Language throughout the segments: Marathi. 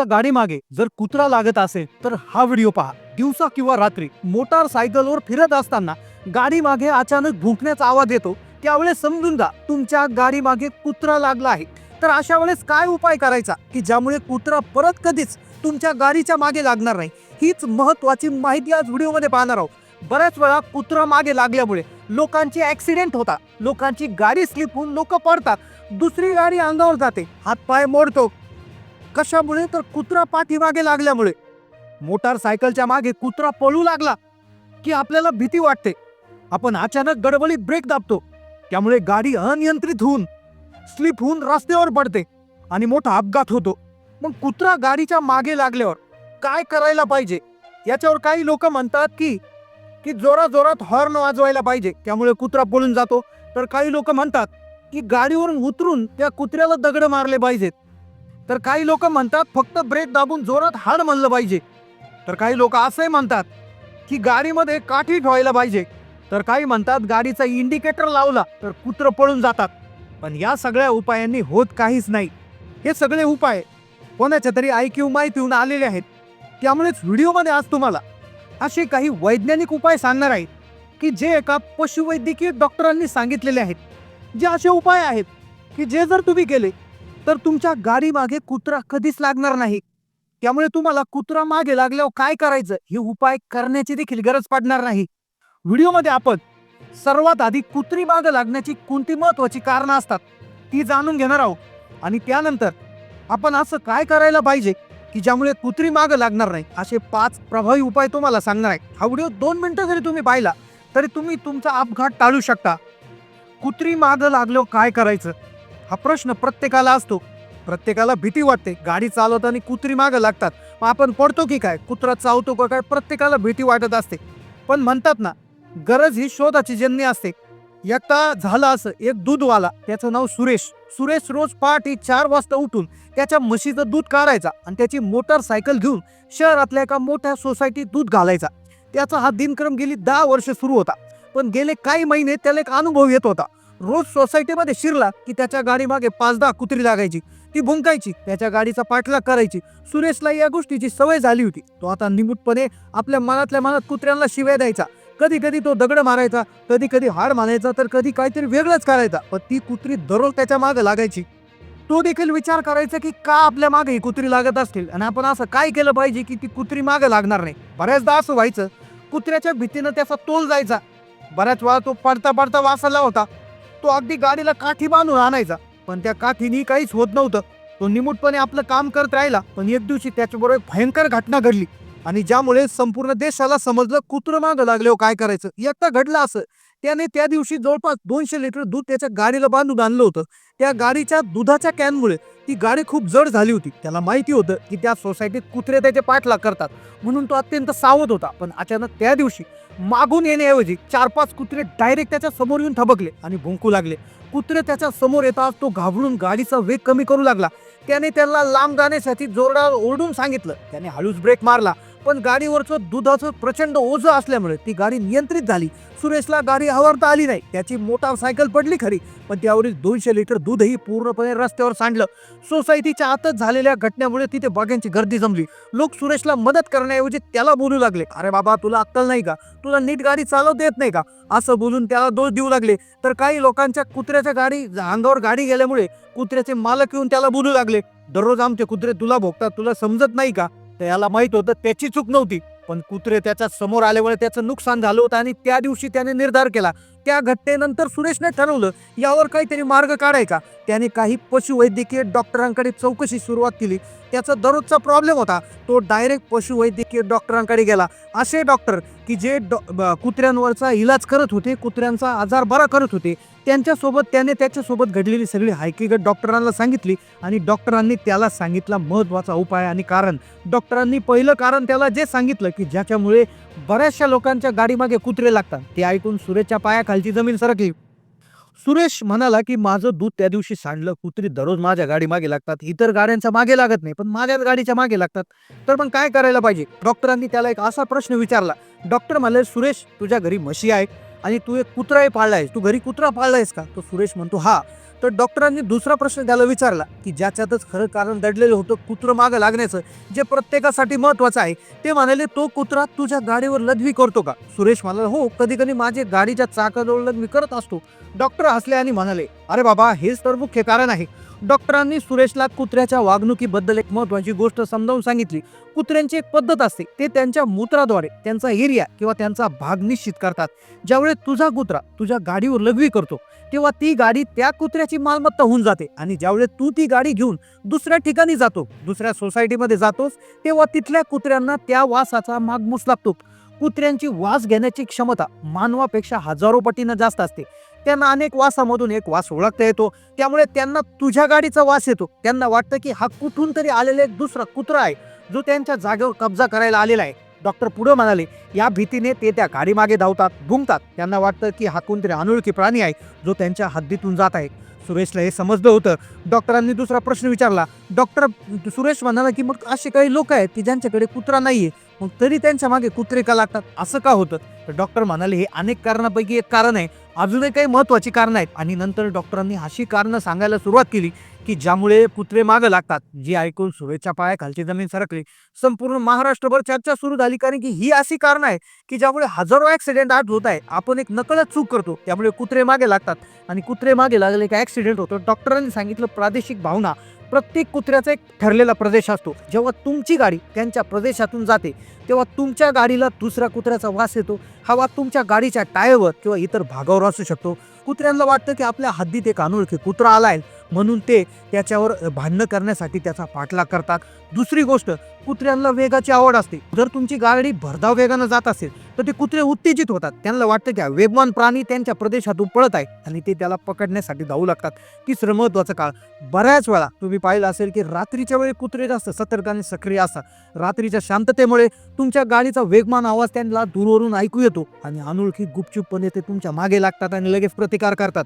तुमच्या गाडी मागे जर कुत्रा लागत असेल तर हा व्हिडिओ पहा. दिवसा किंवा रात्री मोटार सायकलवर फिरत असताना गाडी मागे अचानक भुंकण्याचा आवाज येतो त्यावेळेस समजून जा तुमच्या गाडी मागे कुत्रा लागला आहे. तर अशा वेळेस काय उपाय करायचा की ज्यामुळे कुत्रा परत कधीच तुमच्या गाडीच्या मागे लागणार नाही? हीच महत्वाची माहिती आज व्हिडिओमध्ये पाहणार आहोत. बऱ्याच वेळा कुत्रा मागे लागल्यामुळे लोकांची ऍक्सिडेंट होतात. लोकांची गाडी स्लिप होऊन लोक पडतात. दुसरी गाडी अंगावर जाते. हातपाय मोडतो. कशामुळे? तर कुत्रा पाठीमागे लागल्यामुळे. मोटारसायकलच्या मागे कुत्रा पळू लागला की आपल्याला भीती वाटते. आपण अचानक गडबडीत ब्रेक दाबतो. त्यामुळे गाडी अनियंत्रित होऊन स्लिप होऊन रस्त्यावर पडते आणि मोठा अपघात होतो. मग कुत्रा गाडीच्या मागे लागल्यावर काय करायला पाहिजे? याच्यावर काही लोक म्हणतात की की जोरा जोरात हॉर्न वाजवायला पाहिजे. त्यामुळे कुत्रा पळून जातो. तर काही लोक म्हणतात की गाडीवरून उतरून त्या कुत्र्याला दगड मारले पाहिजेत. तर काही लोक म्हणतात फक्त ब्रेक दाबून जोरात हाड म्हणलं पाहिजे. तर काही लोक असंही म्हणतात की गाडीमध्ये काठी ठेवायला पाहिजे. तर काही म्हणतात गाडीचा इंडिकेटर लावला तर कुत्र पळून जातात. पण या सगळ्या उपायांनी होत काहीच नाही. हे सगळे उपाय कोणाच्या तरी ऐकीव माहितीहून आलेले आहेत. त्यामुळेच व्हिडिओमध्ये आज तुम्हाला असे काही वैज्ञानिक उपाय सांगणार आहेत की जे एका पशुवैद्यकीय डॉक्टरांनी सांगितलेले आहेत. जे असे उपाय आहेत की जे जर तुम्ही केले तर तुमच्या गाडीमागे कुत्रा कधीच लागणार नाही. त्यामुळे तुम्हाला कुत्रा मागे लागल्यावर काय करायचं? हे उपाय करण्याची देखील गरज पडणार नाही. व्हिडिओमध्ये आपण सर्वात आधी कुत्री मागे लागण्याची कोणती महत्वाची कारणं असतात ती जाणून घेणार आहोत. आणि त्यानंतर आपण असं काय करायला पाहिजे की ज्यामुळे कुत्री मागं लागणार नाही? असे पाच प्रभावी उपाय तुम्हाला सांगणार आहे. हा व्हिडिओ दोन मिनटं जरी तुम्ही पाहिला तरी तुम्ही तुमचा अपघात टाळू शकता. कुत्री मागं लागल्यावर काय करायचं? हा प्रश्न प्रत्येकाला असतो. प्रत्येकाला भीती वाटते. गाडी चालवताना कुत्री मागं लागतात. मग आपण पडतो की काय? कुत्रा चावतो का काय? प्रत्येकाला भीती वाटत असते. पण म्हणतात ना गरज ही शोधाची जन्य असते. एकदा झालं असं एक दूधवाला त्याचं नाव सुरेश. सुरेश रोज पहाटे चार वाजता उठून त्याच्या म्हशीचं दूध काढायचा आणि त्याची मोटारसायकल घेऊन शहरातल्या एका मोठ्या सोसायटीत दूध घालायचा. त्याचा हा दिनक्रम गेली दहा वर्ष सुरू होता. पण गेले काही महिने त्याला एक अनुभव येत होता. रोज सोसायटीमध्ये शिरला की त्याच्या गाडीमागे पाच दहा कुत्री लागायची. ती भुंकायची त्याच्या गाडीचा पाठलाग करायची. सुरेशला या गोष्टीची सवय झाली होती. तो आता निमूटपणे आपल्या मनातल्या मनात कुत्र्यांना शिव्या द्यायचा. कधी कधी तो दगड मारायचा कधी कधी हाड मारायचा तर कधी काहीतरी वेगळंच करायचा. पण ती कुत्री दररोज त्याच्यामागे लागायची. तो देखील विचार करायचा की का आपल्या मागे ही कुत्री लागत असतील? आणि आपण असं काय केलं पाहिजे की ती कुत्री मागे लागणार नाही? बऱ्याचदा असं व्हायचं कुत्र्याच्या भीतीनं त्याचा तोल जायचा. बऱ्याच वेळा तो पडता पडता वासाला होता. तो अगदी गाडीला काठी बांधून आणायचा. पण त्या काठीनी काहीच होत नव्हतं. तो निमूटपणे आपलं काम करत राहिला पण एक दिवशी त्याच्याबरोबर भयंकर घटना घडली. आणि ज्यामुळे संपूर्ण देशाला समजलं कुत्रं मागं हो काय करायचं. एकदा घडलं असं त्याने त्या दिवशी जवळपास दोनशे लिटर दूध त्याच्या गाडीला बांधून आणलं होतं. त्या गाडीच्या दुधाच्या कॅनमुळे ती गाडी खूप जड झाली होती. त्याला माहिती होतं की त्या सोसायटीत कुत्रे त्याचे पाठलाग करतात म्हणून तो अत्यंत सावध होता. पण अचानक त्या दिवशी मागून येण्याऐवजी चार पाच कुत्रे डायरेक्ट त्याच्यासमोर येऊन थबकले आणि भुंकू लागले. कुत्रे त्याच्यासमोर येतात तो घाबरून गाडीचा वेग कमी करू लागला. त्याने त्याला लांब जाण्यासाठी जोरदार ओरडून सांगितलं. त्याने हळूच ब्रेक मारला पण गाडीवरचं दुधाचं प्रचंड ओझं असल्यामुळे ती गाडी नियंत्रित झाली. सुरेशला गाडी आवरता आली नाही. त्याची मोटारसायकल पडली खरी पण त्यावरील दोनशे लिटर दूधही पूर्णपणे रस्त्यावर सांडलं. सोसायटीच्या आतच झालेल्या घटनेमुळे तिथे बाघ्यांची गर्दी जमली. लोक सुरेशला मदत करण्याऐवजी त्याला बोलू लागले अरे बाबा तुला अक्कल नाही का? तुला नीट गाडी चालवता येत नाही का? असं बोलून त्याला दोष देऊ लागले. तर काही लोकांच्या कुत्र्याच्या गाडी अंगावर गाडी गेल्यामुळे कुत्र्याचे मालक येऊन त्याला बोलू लागले दररोज आमचे कुत्रे तुला भोगतात तुला समजत नाही का? त्याला माहीत होतं त्याची चूक नव्हती. पण कुत्रे त्याच्यासमोर आल्यामुळे त्याचं नुकसान झालं होतं आणि त्या दिवशी त्याने निर्धार केला त्या घटनेनंतर सुरेशने ठरवलं यावर काहीतरी मार्ग काढायचा त्याने काही पशुवैद्यकीय डॉक्टरांकडे चौकशी सुरुवात केली. त्याचा दररोजचा प्रॉब्लेम होता. तो डायरेक्ट पशुवैद्यकीय डॉक्टरांकडे गेला. असे डॉक्टर की जे डॉ- कुत्र्यांवरचा इलाज करत होते कुत्र्यांचा आजार बरा करत होते त्यांच्यासोबत त्याने त्याच्यासोबत घडलेली सगळी हायकीगत डॉक्टरांना सांगितली आणि डॉक्टरांनी त्याला सांगितला महत्त्वाचा उपाय आणि कारण. डॉक्टरांनी पहिलं कारण त्याला जे सांगितलं की ज्याच्यामुळे बऱ्याचशा लोकांच्या गाडीमागे कुत्रे लागतात. ते ऐकून सुरेशच्या पायाखालची जमीन सरकली. सुरेश म्हणाला की माझं दूध त्या दिवशी सांडलं. कुत्री दररोज माझ्या गाडी मागे लागतात. इतर गाड्यांच्या मागे लागत नाही पण माझ्याच गाडीच्या मागे लागतात. तर मग काय करायला पाहिजे? डॉक्टरांनी त्याला एक असा प्रश्न विचारला. डॉक्टर म्हणाले सुरेश तुझ्या घरी म्हशी आहे आणि तू एक कुत्राही पाळलायस तू घरी कुत्रा पाळलायस का? तो सुरेश म्हणतो हा. तर डॉक्टरांनी दुसरा प्रश्न त्याला विचारला की ज्याच्यातच खरं कारण दडलेलं होतं कुत्रं मागं लागण्याचं जे प्रत्येकासाठी महत्वाचं आहे ते म्हणाले तो कुत्रा तुझ्या गाडीवर लदवी करतो का? सुरेश म्हणाला हो कधी कधी माझे गाडीच्या चाकाजवळ लदवी करत असतो. डॉक्टर हसले आणि म्हणाले अरे बाबा हेच तर मुख्य कारण आहे. डॉक्टरांनी सुरेशला कुत्र्याच्या वागणुकीबद्दल एक महत्वाची गोष्ट समजावून सांगितली. कुत्र्यांची एक पद्धत असते ते त्यांच्या मूत्राद्वारे त्यांचा एरिया किंवा त्यांचा भाग निश्चित करतात. ज्यावेळेस तुझा कुत्रा तुझ्या गाडीवर लघवी करतो तेव्हा ती गाडी त्या कुत्र्याची मालमत्ता होऊन जाते आणि ज्यावेळेस तू ती गाडी घेऊन दुसऱ्या ठिकाणी जातो दुसऱ्या सोसायटीमध्ये जातोस तेव्हा तिथल्या कुत्र्यांना त्या वासाचा मागमूस लागतो. कुत्र्यांची वास घेण्याची क्षमता मानवापेक्षा हजारो पटीनं जास्त असते. त्यांना अनेक वासामधून एक वास ओळखता येतो. त्यामुळे त्यांना तुझ्या गाडीचा वास येतो. त्यांना वाटतं की हा कुठून तरी आलेला एक दुसरा कुत्रा आहे जो त्यांच्या जागेवर कब्जा करायला आलेला आहे. डॉक्टर पुढे म्हणाले या भीतीने ते त्या गाडीमागे धावतात भुंकतात. त्यांना वाटतं की हा कोणतरी अनोळखी प्राणी आहे जो त्यांच्या हद्दीतून जात आहे. सुरेशला हे समजलं होतं. डॉक्टरांनी दुसरा प्रश्न विचारला. डॉक्टर सुरेश म्हणाला की मग असे काही लोक आहेत की ज्यांच्याकडे कुत्रा नाहीये मग तरी त्यांच्या मागे कुत्रे का लागतात? असं का होतं? तर डॉक्टर म्हणाले हे अनेक कारणापैकी एक कारण आहे. अजूनही काही महत्त्वाची कारणं आहेत. आणि नंतर डॉक्टरांनी अशी कारणं सांगायला सुरुवात केली की ज्यामुळे कुत्रे मागं लागतात. जी ऐकून सुरेशच्या पायाखालची जमीन सरकली. संपूर्ण महाराष्ट्रभर चर्चा सुरू झाली कारण की ही अशी कारण आहे की ज्यामुळे हजारो ऍक्सिडेंट आज होत आहे आपण एक नकळत चूक करतो. त्यामुळे कुत्रे मागे लागतात. आणि कुत्रे मागे लागले की ऍक्सिडेंट होतो. डॉक्टरांनी सांगितलं प्रादेशिक भावना. प्रत्येक कुत्र्याचा एक ठरलेला प्रदेश असतो. जेव्हा तुमची गाडी त्यांच्या प्रदेशातून जाते तेव्हा तुमच्या गाडीला दुसऱ्या कुत्र्याचा वास येतो. हा वास तुमच्या गाडीच्या टायरवर किंवा इतर भागावर असू शकतो. कुत्र्यांना वाटतं की आपल्या हद्दीत एक अनोळखी कुत्रा आला आहे. म्हणून ते त्याच्यावर भांडणं करण्यासाठी त्याचा पाठलाग करतात. दुसरी गोष्ट कुत्र्यांना वेगाची आवड असते. जर तुमची गाडी भरधाव वेगानं जात असेल तर ते कुत्रे उत्तेजित होतात. त्यांना वाटतं की वेगवान प्राणी त्यांच्या प्रदेशातून पळत आहे आणि ते त्याला पकडण्यासाठी धावू लागतात. तिसरं महत्वाचं काळ बऱ्याच वेळा तुम्ही पाहिलं असेल की रात्रीच्या वेळी कुत्रे जास्त सतर्क आणि सक्रिय असतात. रात्रीच्या शांततेमुळे तुमच्या गाडीचा वेगवान आवाज त्यांना दूरवरून ऐकू येतो आणि अनोळखी गुपचूपपणे ते तुमच्या मागे लागतात आणि लगेच प्रतिकार करतात.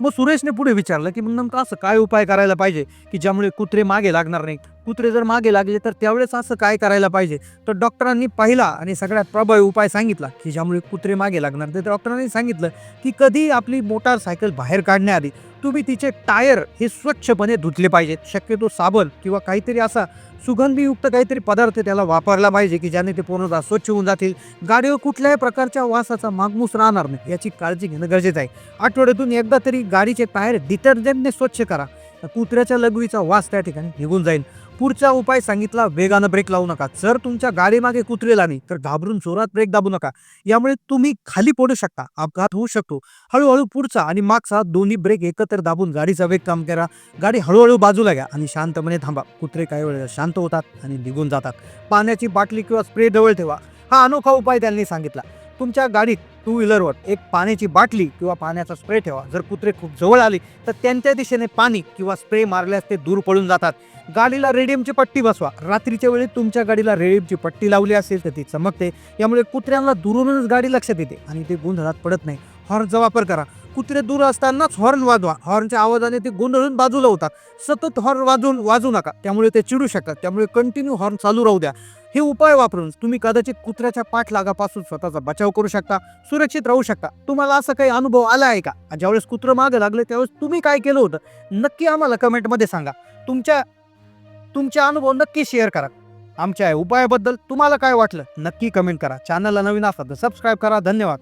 मग सुरेशने पुढे विचारलं की मग नेमकं असं काय उपाय करायला पाहिजे की ज्यामुळे कुत्रे मागे लागणार नाही कुत्रे जर मागे लागले तर त्यावेळेस असं काय करायला पाहिजे? तर डॉक्टरांनी पाहिला आणि सगळ्यात प्रभावी उपाय सांगितला की ज्यामुळे कुत्रे मागे लागणार. तर डॉक्टरांनी सांगितलं की कधी आपली मोटारसायकल बाहेर काढण्याआधी तुम्ही तिचे टायर हे स्वच्छपणे धुतले पाहिजेत. शक्यतो साबण किंवा काहीतरी असा सुगंधीयुक्त काहीतरी पदार्थ त्याला वापरला पाहिजे की ज्याने ते पूर्णतः स्वच्छ होऊन जातील. गाडीवर कुठल्याही प्रकारच्या वासाचा मागमूस राहणार नाही याची काळजी घेणं गरजेचं आहे. आठवड्यातून एकदा तरी गाडीचे टायर डिटर्जंटने स्वच्छ करा. कुत्र्याच्या लघवीचा वास त्या ठिकाणी निघून जाईल. पुढचा उपाय सांगितला वेगानं ब्रेक लावू नका. जर तुमच्या गाडीमागे कुत्रे लागली तर घाबरून जोरात ब्रेक दाबू नका. यामुळे तुम्ही खाली पडू शकता अपघात होऊ शकतो. हळूहळू पुढचा आणि मागचा दोन्ही ब्रेक एकत्र दाबून गाडीचा वेग कम करा. गाडी हळूहळू बाजूला घ्या आणि शांतपणे थांबा. कुत्रे काही वेळेला शांत होतात आणि निघून जातात. पाण्याची बाटली किंवा स्प्रे जवळ ठेवा. हा अनोखा उपाय त्यांनी सांगितला. तुमच्या गाडीत टू व्हीलरवर एक पाण्याची बाटली किंवा पाण्याचा स्प्रे ठेवा. जर कुत्रे खूप जवळ आले तर त्यांच्या दिशेने पाणी किंवा स्प्रे मारल्यास ते दूर पळून जातात. गाडीला रेडियमची पट्टी बसवा. रात्रीच्या वेळी तुमच्या गाडीला रेडियमची पट्टी लावली असेल तर ती चमकते. यामुळे कुत्र्यांना दुरूनच गाडी लक्षात येते आणि ते गोंधळात पडत नाही. हॉर्नचा वापर करा. कुत्रे दूर असतानाच हॉर्न वाजवा. हॉर्नच्या आवाजाने ते गोंधळून बाजूला होतात सतत हॉर्न वाजवून वाजू नका. त्यामुळे ते चिडू शकतात. त्यामुळे कंटिन्यू हॉर्न चालू राहू द्या. हे उपाय वापरून तुम्ही कदाचित कुत्र्याच्या पाठलागापासून स्वतःचा बचाव करू शकता सुरक्षित राहू शकता. तुम्हाला असं काही अनुभव आला आहे का? ज्यावेळेस कुत्रं मागे लागले त्यावेळेस तुम्ही काय केलं होतं? नक्की आम्हाला कमेंटमध्ये सांगा. तुमच्या तुमचे अनुभव नक्की शेअर करा. आमच्या उपायाबद्दल तुम्हाला काय वाटलं नक्की कमेंट करा. चॅनलला नवीन असतात तर सबस्क्राईब करा. धन्यवाद.